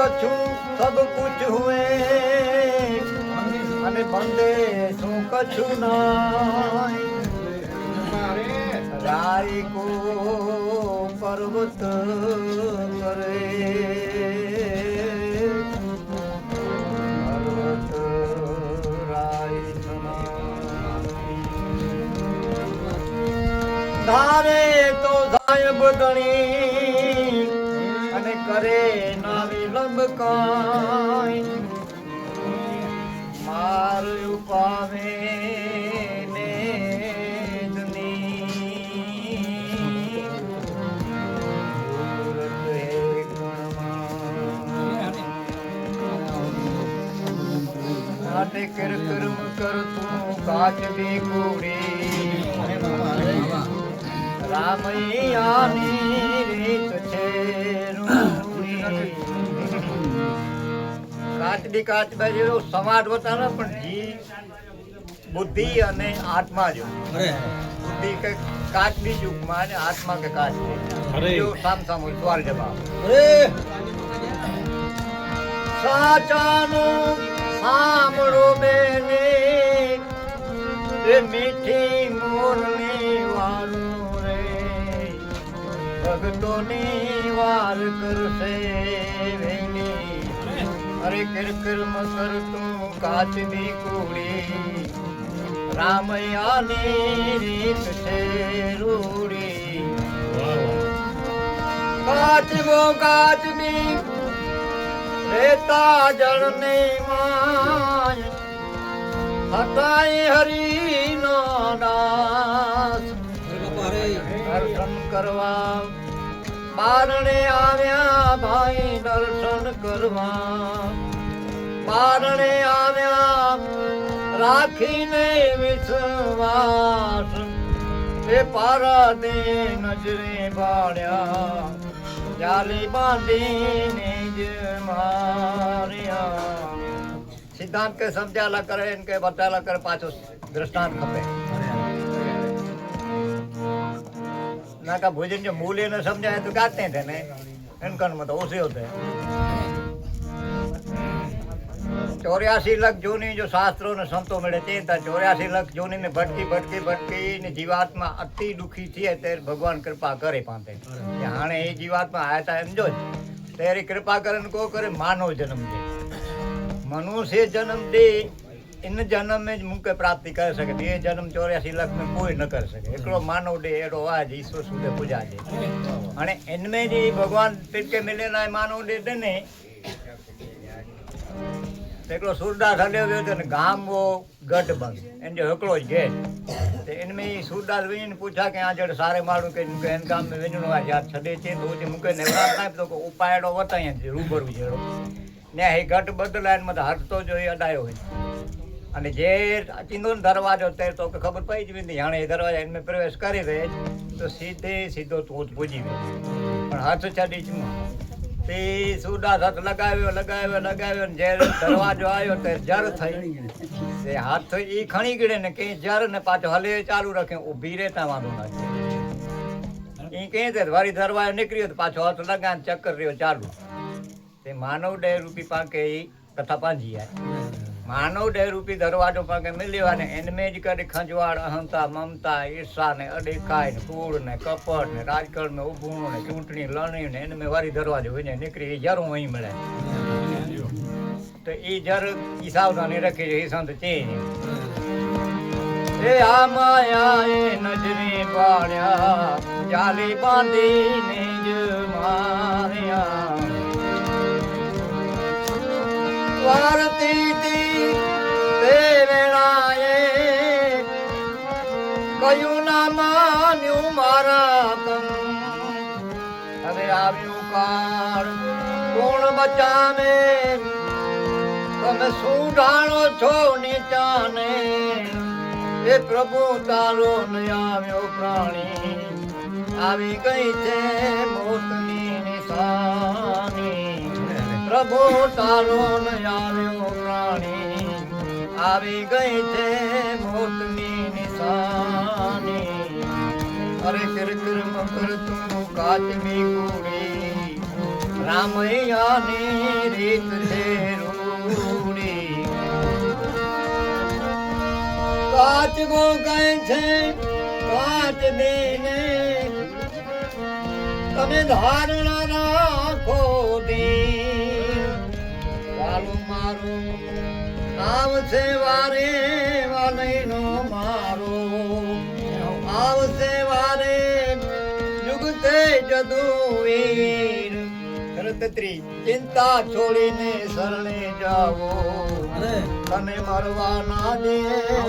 કછું સબ કુછ હુએ અને બંદે શું કછું નાય રાય કો પર્વત કરે પર્વત રાય સમાય. ધારે તો સાહેબ ગણી અને કરે ના વિલંબ કાંઈ માર ઉપાવે ને દુની. નાટે કર કર્મ કર તું કુડી રામૈયાની. કાચડી કાચબા જેવો સમાજ બતાવે પણ જી બુદ્ધિ અને આત્મા જો. બુદ્ધિ કે કાચબી યુગમાં અને આત્મા કે કાચડી જો સામ સામ હોય સવાલ જવાબ. સાચાનું સાંભળો બેને મીઠી મોરની વારું રે. ભગતોની વાર કરશે વેની અરે કિરકિરમ કર તું કાચની કુડી રામૈયાની રીત છે રૂડી. કાચબો કાચબી રેતા જળને માય. હતાય હરી નો દાસ કરવા બારણે આવ્યા ભાઈ દર્શન કરવા. બારણે આવ્યા રાખીને વિશ્વાસ. એ પારા દે નજરે પાડ્યા જાલી બાંધીને જ માર્યા. સિદ્ધાંત કે સમજાયેલા કરે કે બતાવેલા કરે પાછો દ્રષ્ટાંત ખપે. નાકા ભોજન જે મૂલ્ય ને સમજાય તો ગાત નહીં. થાય ને ઇન્કમમાં તો ઓછી હોતે ચોર્યાસી લાખ જૂની જો શાસ્ત્રો ને સંતો મળે તે ચોર્યાસી લાખ જૂની ને ભટકી ભટકી ભટકી ને જીવાત્મા અતિ દુઃખી થઈએ ત્યારે ભગવાન કૃપા કરે પાંતે. હાણે એ જીવાત્મા આયા તા એમ જો ત્યારે કૃપા કરે કો કરે માનવ જન્મ દે. મનુષ્ય જન્મ દે इन जन्म में જ મુક્તિ પ્રાપ્તિ કરી શકે તે જન્મ ચોર્યાસી લાખ में કોઈ ન કરી શકે એકલો માનવ દે એડો આજ ઈશ્વર સુધે પૂજા છે અને એનમે જે ભગવાન તિરકે મિલેલા એ માનવ દે દે ને તો એકલો સુરદાસ હલ્યો ગયો હતો ને ગામ વો ગઢ બંધ એન જો એકલો જ છે તે એનમે ઈ સુરદાસ વિને પૂછા કે આ જડ સારે મારું કે કે એન ગામ में વિનનો આ જાત છડે છે તો જે મુકે ને એવડા કાંઈ તો કે ઉપાયડો વતાય છે રૂબરૂ જેડો ને એ ગઢ બદલાય મત હરતો જો એ અડાયો હોય અને જે ચિંદોર દરવાજો તે તો ખબર પડી જ નહીં જાણે એ દરવાજા એમને પ્રવેશ કરી દે તો સીધે સીધો તોત પૂજી પણ હાથ ચડી જ તે સુડા હાથ લગાવ્યો લગાવ્યો લગાવ્યો ને જ્યારે દરવાજો આવ્યો તે જર થઈ. તે હાથ એ ખણી ગળે ને કે જર ને પાછો હલે ચાલુ રાખે, ઊભી રે વાંધો નાખે એ કહે છે, વારી દરવાજો નીકળ્યો પાછો હાથ લગાન ચક્કર રહ્યો ચાલુ. તે માનવ ડે રૂપી પાકે એ કથા પાંજી આય. માનવ રૂપી દરવાજો પાકે મિલ્યો અને એનમે જ કરી ખંજવાળ, અહંતા, મમતા ઈર્ષા ને અડેકાય ને કૂળ ને કપટ ને રાજકારણ ને ઉભું ને ચૂંટણી લણી ને એનમે વારી દરવાજો વિને નીકળી એ જરું મળે. તો એ જર ઈ સાવધાની રાખી છે એ સંત છે. એ આ માયા એ નજરી પાડ્યા જાલી બાંધીને જ માર્યા. વારતી માન્યું મારા તમ હવે આવ્યું કાળ, કોણ બચાવે? તમે શું ઢાળો છો નીચાને. એ પ્રભુ તારો ને આવ્યો પ્રાણી. આવી ગઈ છે મોતની નિશાની. પ્રભુ તારો ને આવ્યો પ્રાણી. આવી ગઈ છે મોતની નિશાની. અરે કિરકિર મકર તું કાચમી કુડી. રામૈયાની રીત છે રૂડી. કાચ ગો કહે છે, કાચ દેને. તમે ધારણા રાખો દી વાલું મારું છે વારે વાલઈનો મારો. આવશે વારે જુગતે જદુવીર. રતત્રી ચિંતા છોડીને શરણે જાવો તને મરવા ના દે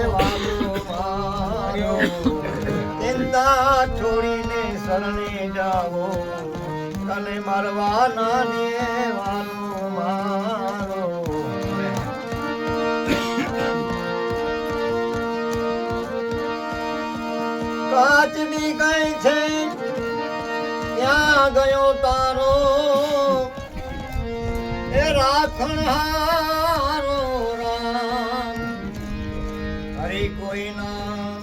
વાલો ચિંતા છોડીને શરણે જાવો તને મરવા ના દે વાલો કઈ છે. ત્યાં ગયો તારો. એ રાખણ હારો રામ. હરી કોઈના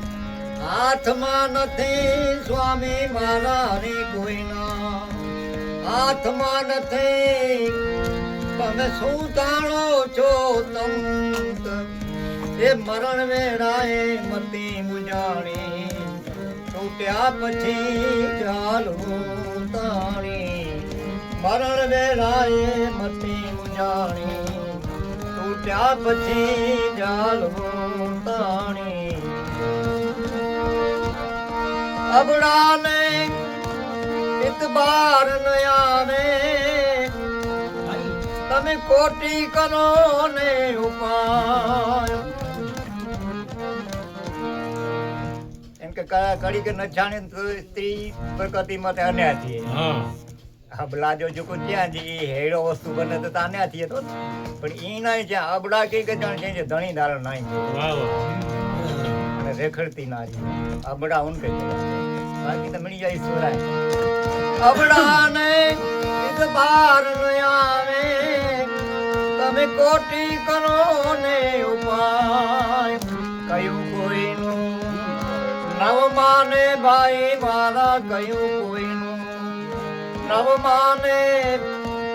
હાથમાં નથી સ્વામી મારા હરી કોઈના હાથમાં નથી. તમે શું જાણો છો તંત એ મરણ વેળાએ મતી મુજાણી. તૂટ્યા પછી ચાલવું તાણી. મરણ વેળાએ મતી મુજાણી તૂટ્યા પછી ચાલવું તાણી. અબડાને ઇતબાર ન આવે તમે કોટી કરો ને ઉપાય. કડી કે ન જાણે સ્ત્રી પ્રકૃતિ માટે અન્યા છીએ અબલા જો કોઈ ત્યાં જ હેડો વસ્તુ બને તો તાને છીએ તો પણ ઈ નહીં છે અબડા કે જાણ છે ધણી ધારણ નહીં. અને રેખડતી ના છે. અબડા ઉન કે બાકી તો મણી જાય સોરાય. અબડા ને ઇત બાર ન આવે. તમે કોટી કરો ને ઉપાય. કયું કોઈનું નવ માને ભાઈ મારા કયું કોઈનું નવમાને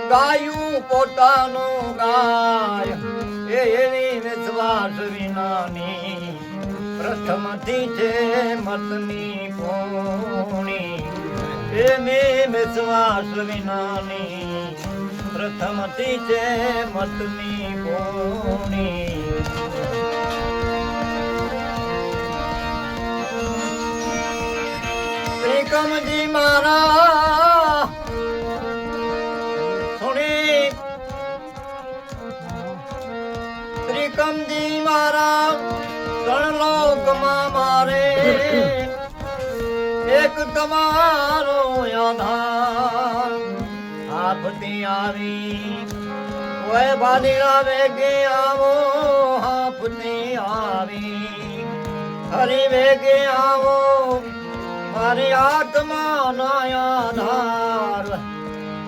ગાયું પોતાનું ગાય. એ એની વિશ્વાસ વિનાની પ્રથમથી છે મતની પોણી. એ મેં વિશ્વાસ વિનાની પ્રથમથી છે મતની પોણી. ત્રિકમજી મારા. સુણી ત્રિકમજી મારા ત્રણ લોકમાં મારે. એક તમારો આધાર. આપતી આવી, ઓય બાલીના વેગે આવો આપતી આવી. હરી વેગે આવો મારી આત્મા આધાર.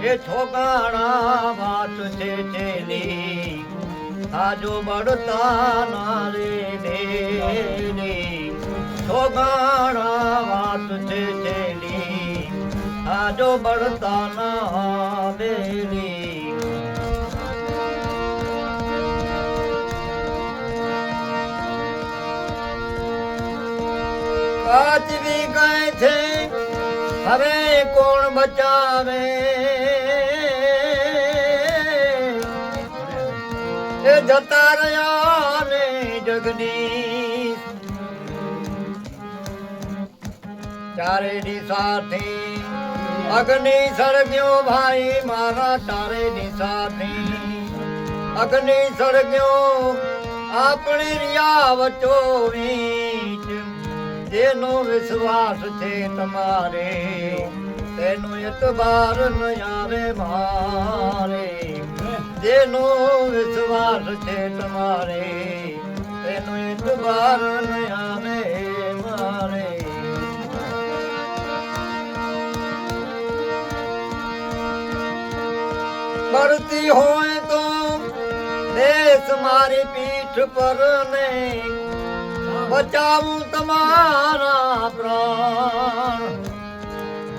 એ ઠોકાણા વાત છે છેલી આજો બળતા નારે દેની ઠોકાણા વાત છે છેલી આજો બળતા ના કાચવી કહે છે. હવે કોણ બચાવે? એ જતા રહ્યા ને જગની ચારે દિશાથી અગ્નિ સળગ્યો ભાઈ, મારા ચારે દિશાથી અગ્નિ સળગ્યો. આપણે રિયા વચો વીચ જેનો વિશ્વાસ છે તમારે, તેનો એતબાર નયારે મારે. જેનો વિશ્વાસ છે તમારે, તેનો એતબાર નયારે મારે. બળતી હોય તો દેશ મારી પીઠ પર ને બચાવું તમારા પ્રાણ.